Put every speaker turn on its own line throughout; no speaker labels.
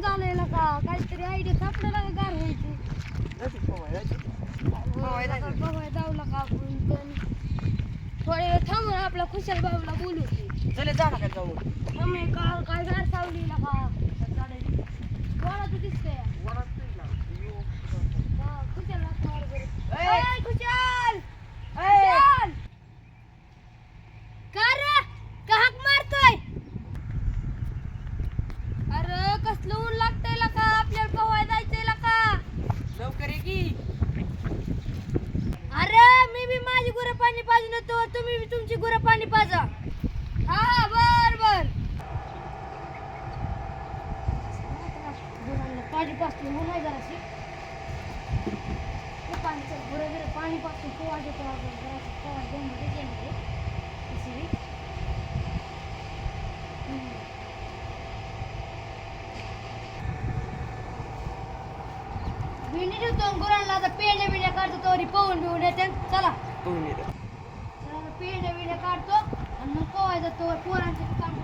ऊन झालेलं का? काहीतरी आयडिया सापडायला का गार व्हायची. बघाय जाऊला का आपण पण. थोडे वेळ थांबून आपला खुशाल बाबूला बोलू की.
चले जा ना जाऊ
मम्मी काल काय गार सावलीला का? कोणाचं दिसतंय हा, खुशाल लागणार बरं.
ए!
ए, खुशाल
ए!
खुशाल का रे का हाक मारतोय अरे कसलं ऊन लागतंय ला का आपल्याला पवाय जायचंय ला का
लवकर ये की
अरे मी बी माझी गुरं पाणी तुम्ही तुमची गुरं पाणी पाजा. हा बर बर. गुरांना पाणी पाजतो म्हणून नाही जराशी हे पाणी चल गुरं बिरं पाणी पाजतो पोवा देतो आपण जराशी पोवा देऊन देते मध्ये अशी गुरांना आता पेंड्या बिण्या करतो तरी पवून बिवून येते. चला.
पोहून येतो.
काढतो आणि मग पोहायचा तो पोरांचे काम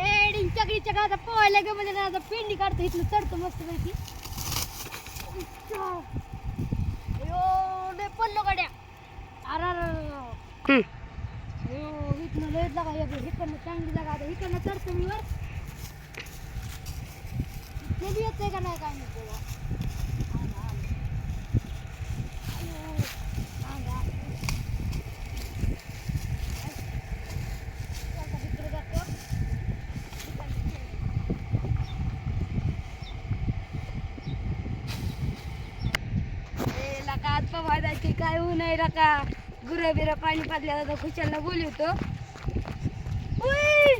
एडिंग चकडीच्या का पोहायला गे म्हणजे आता पेंडी काढतो इथलं चढतो मस्त पैकी अयो लय पडलो गाड्या. अरे इथनं लयच जागा इकडनं चांगली जागा आता इकडनं चढतो मी वर. येते का नाही काय नाही ए, लका काय होऊ नाही का? गुरं बिरं पाणी पाजल्या तर खुशालला बोलवतो उई!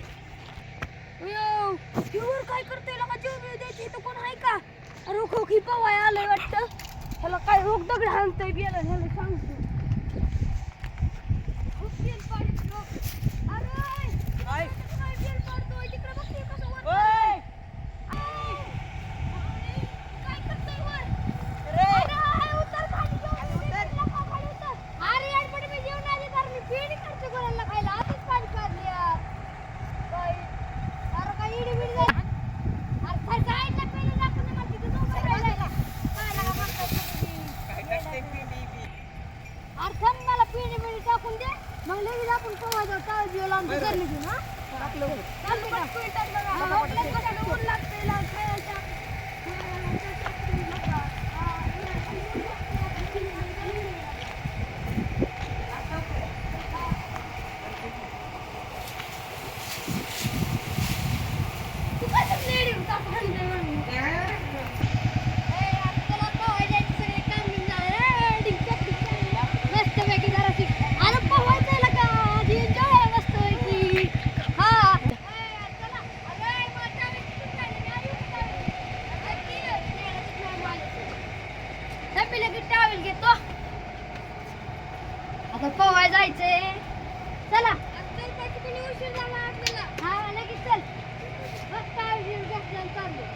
अयो, काय करतोय लका जीव बिव द्यायची इथं कोण आहे का? रोख खोकी पवाय आलंय वाटतं. ह्याला काय रोग दगड हाणतोय गेलं ह्याला सांगतो खूप तेल पाडीत रोग. अरे!
काय?
काय तेल पाडतोय? तिकडं बघ ते कसं वर
ओय!
आहे. काय करतोय वर?
अरे!
अरे, उतर खाली जेवण उतर. नका खाली उतर. अरे, याडपट मी जेवण आली तर मी पेढी करते गुरांना खायला. आताच पाणी पाजल्यात. काय? अरे, काय इडी-बिडी झाली? अरे, काय जायचं पेढी दाखवून दे मला तिथं झोपायला राहिलाय. काय लागा म्हणताय तुम्ही?
काय करते पिंडी बी?
अरे, थांब मला पेढी-बिढी टाकून दे. मग लगेच आपण पोहा जाऊ, तवा बिवा लावून घेऊन, हा?
टाकलं
आता पोहायला जायचंय.